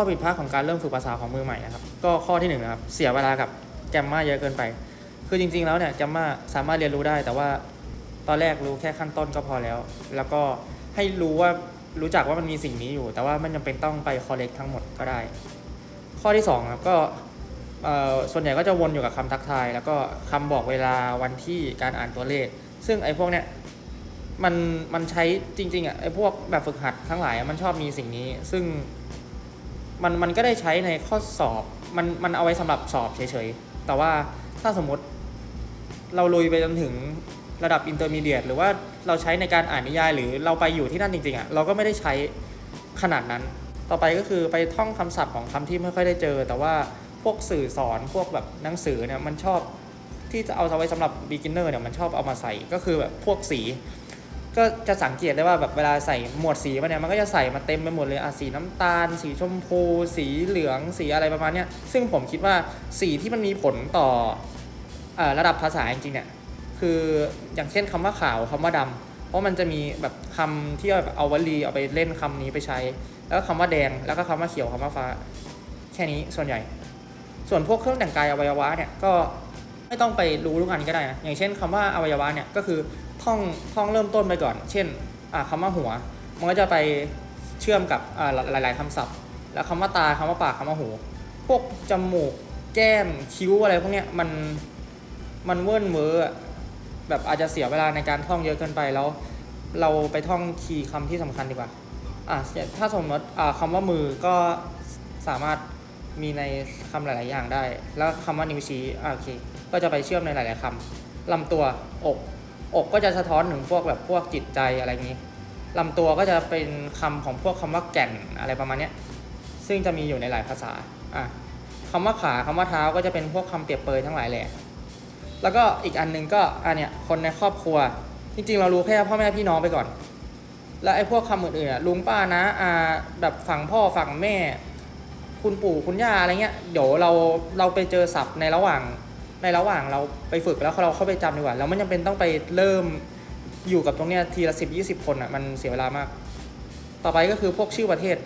ข้อผิดพลาดของการเริ่มฝึกภาษาของมือใหม่นะครับ ก็ข้อที่หนึ่งนะครับ เสียเวลากับแกมมาเยอะเกินไป คือจริง ๆ แล้วเนี่ยแกมมาสามารถเรียนรู้ได้ แต่ว่าตอนแรกรู้แค่ขั้นต้นก็พอแล้ว แล้วก็ให้รู้ว่ารู้จักว่ามันมีสิ่งนี้อยู่ แต่ว่ามันจำเป็นต้องไปคอลเลกทั้งหมดก็ได้ ข้อที่สองครับก็ส่วนใหญ่ก็จะวนอยู่กับคำทักทาย แล้วก็คำบอกเวลาวันที่การอ่านตัวเลข ซึ่งไอ้พวกเนี้ยมันมันใช้จริงๆอะไอ้พวกแบบฝึกหัดทั้งหลายมันชอบมีสิ่งนี้ ซึ่ง มันมันก็ได้ใช้ในข้อสอบมันมันเอาไว้สำหรับสอบเฉยๆ แต่ว่าถ้าสมมติเราลุยไปจนถึงระดับอินเตอร์มีเดียหรือว่าเราใช้ในการอ่านนิยาย หรือเราไปอยู่ที่นั่นจริงๆอะเราก็ไม่ได้ใช้ขนาดนั้น ต่อไปก็คือไปท่องคำศัพท์ของคำที่ไม่ค่อยได้เจอ แต่ว่าพวกสื่อสอนพวกแบบหนังสือเนี่ยมันชอบที่จะเอาเอาไว้สำหรับ beginner เนี่ยมันชอบเอามาใส่ก็คือแบบพวกสี ก็จะสังเกตได้ว่าแบบเวลาใส่หมวดสีมาเนี่ยมันก็จะใส่มาเต็มไปหมดเลยอะสีน้ำตาล สีชมพู สีเหลืองสีอะไรประมาณเนี้ยซึ่งผมคิดว่าสีที่มันมีผลต่ออระดับภาษาจริงๆเนี่ยคืออย่างเช่นคำว่าขาวคำว่าดำเพราะมันจะมีแบบคำที่แบบเอาวลีเอาไปเล่นคำนี้ไปใช้ แล้วก็คำว่าแดงแล้วก็คำว่าเขียวคำว่าฟ้า แค่นี้ส่วนใหญ่ ส่วนพวกเครื่องแต่งกายอวัยวะเนี่ยก็ไม่ต้องไปรู้ทุกอันก็ได้นะอย่างเช่นคำว่าอวัยวะเนี่ยก็คือ ท่องท่องเริ่มต้นไปก่อน เช่นอ่าคำว่าหัว มันก็จะไปเชื่อมกับหลาย ๆคำศัพท์ แล้วคำว่าตาคำว่าปากคำว่าหู พวกจมูกแก้มคิ้วอะไรพวกเนี้ยมันมันเวิ้นเวอแบบอาจจะเสียเวลาในการท่องเยอะเกินไปแล้ว เราไปท่องคีย์คำที่สำคัญดีกว่าอะถ้าสมมติอ่าคำว่ามือก็สามารถมีในคำหลาย ๆ อย่างได้ แล้วคำว่านิ้วชี้โอเค ก็จะไปเชื่อมในหลาย ๆคำลำตัวอก อกก็จะสะท้อนถึงพวกแบบพวกจิตใจอะไรอย่างนี้ลำตัวก็จะเป็นคำของพวกคำว่าแก่นอะไรประมาณนี้ซึ่งจะมีอยู่ในหลายภาษาอะคำว่าขาคำว่าเท้าก็จะเป็นพวกคำเปรียบเปยทั้งหลายแหละแล้วก็อีกอันหนึงก็อันเนี้ยคนในครอบครัว จริง ๆ เรารู้แค่พ่อแม่พี่น้องไปก่อน แล้วไอ้พวกคำอื่นๆลุงป้านะอาแบบฝั่งพ่อฝั่งแม่ คุณปู่คุณย่าอะไรเงี้ยเดี๋ยวเราเราไปเจอศัพท์ในระหว่าง ในระหว่างเราไปฝึกแล้วเราเข้าไปจำดีกว่าเราไม่จำเป็นต้องไปเริ่มอยู่กับตรงเนี้ยทีละสิบยี่สิบคนอะมันเสียเวลามาก ต่อไปก็คือพวกชื่อประเทศ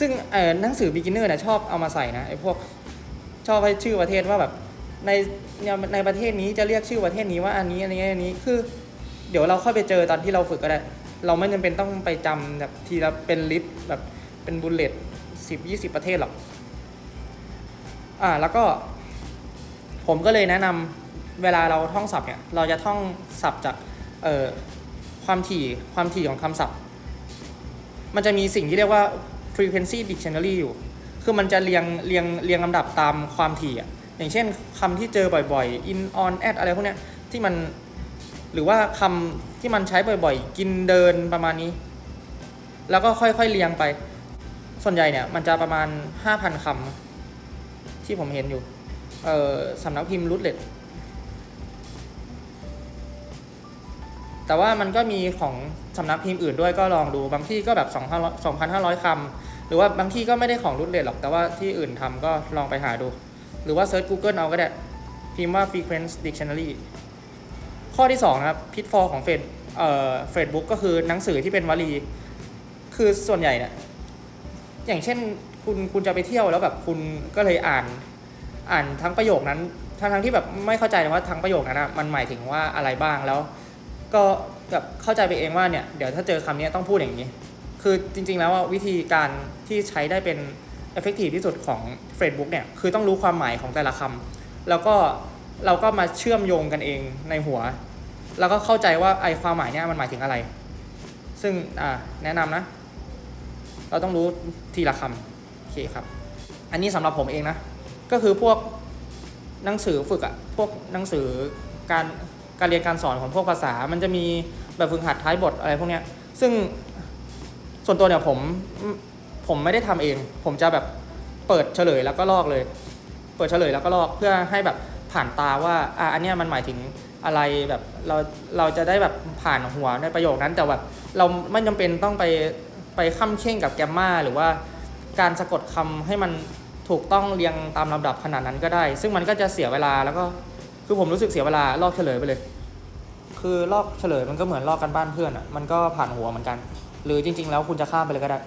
ซึ่งเออหนังสือ beginner เนี่ยชอบเอามาใส่นะไอ้พวกชอบให้ชื่อประเทศว่าแบบในในประเทศนี้จะเรียกชื่อประเทศนี้ว่าอันนี้อันนี้อันนี้คือ เดี๋ยวเราค่อยไปเจอตอนที่เราฝึกก็ได้ เราไม่จำเป็นต้องไปจำแบบทีละเป็นลิสต์แบบเป็นบุลเลตสิบยี่สิบประเทศหรอกอ่าแล้วก็ ผมก็เลยแนะนำเวลาเราท่องศัพท์เนี่ยเราจะท่องศัพท์จากเอ่อความถี่ความถี่ของคำศัพท์ มันจะมีสิ่งที่เรียกว่า frequency dictionary อยู่ คือมันจะเรียงเรียงเรียงลำดับตามความถี่อะอย่างเช่นคำที่เจอบ่อยๆ in on at อะไรพวกเนี้ยที่มันหรือว่าคำที่มันใช้บ่อยๆ กินเดินประมาณนี้ แล้วก็ค่อยๆเรียงไป ส่วนใหญ่เนี่ยมันจะประมาณ 5,000คำที่ผมเห็นอยู่ สำนักพิมพ์รุดเลตแต่ว่ามันก็มีของสำนักพิมพ์อื่นด้วยก็ลองดูบางที่ก็แบบ2,500 2,500คำหรือว่าบางที่ก็ไม่ได้ของรุดเลตหรอกแต่ว่าที่อื่นทำก็ลองไปหาดู หรือว่าเซิร์ช Google เอาก็ได้ พิมพ์ว่า frequency dictionary ข้อที่2นะครับพิทฟอลของเฟซเอ่อเฟซบุ๊กก็คือหนังสือที่เป็นวลี คือส่วนใหญ่เนี่ยอย่างเช่นคุณคุณจะไปเที่ยวแล้วแบบคุณก็เลยอ่าน อ่านทั้งประโยคนั้นทั้งทั้งที่แบบไม่เข้าใจว่าทั้งประโยคนั้นนะมันหมายถึงว่าอะไรบ้างแล้ว ก็แบบเข้าใจไปเองว่าเนี่ยเดี๋ยวถ้าเจอคำนี้ต้องพูดอย่างนี้ คือจริง ๆ แล้วว่าวิธีการที่ใช้ได้เป็น effective ที่สุดของ Facebook เนี่ยคือต้องรู้ความหมายของแต่ละคำแล้วก็เราก็มาเชื่อมโยงกันเองในหัว แล้วก็เข้าใจว่าไอความหมายเนี่ยมันหมายถึงอะไร ซึ่งอ่าแนะนำนะ เราต้องรู้ทีละคำโอเคครับ อันนี้สำหรับผมเองนะ ก็คือพวกหนังสือฝึกอะพวกหนังสือการการเรียนการสอนของพวกภาษา มันจะมีแบบฝึกหัดท้ายบทอะไรพวกเนี้ย ซึ่งส่วนตัวเนี่ยผมผมไม่ได้ทำเอง ผมจะแบบเปิดเฉลยแล้วก็ลอกเลย เปิดเฉลยแล้วก็ลอกเพื่อให้แบบผ่านตาว่าอะอันเนี้ยมันหมายถึงอะไรแบบเราเราจะได้แบบผ่านหัวในประโยคนั้นแต่แบบเราไม่จำเป็นต้องไปไปค้ำเข่งกับแกมมาหรือว่าการสะกดคำให้มัน ถูกต้องเรียงตามลำดับขนาดนั้นก็ได้ ซึ่งมันก็จะเสียเวลาแล้วก็คือผมรู้สึกเสียเวลาลอกเฉลยไปเลย คือลอกเฉลยมันก็เหมือนลอกกันบ้านเพื่อนอะมันก็ผ่านหัวเหมือนกัน หรือจริง ๆ แล้วคุณจะข้ามไปเลยก็ได้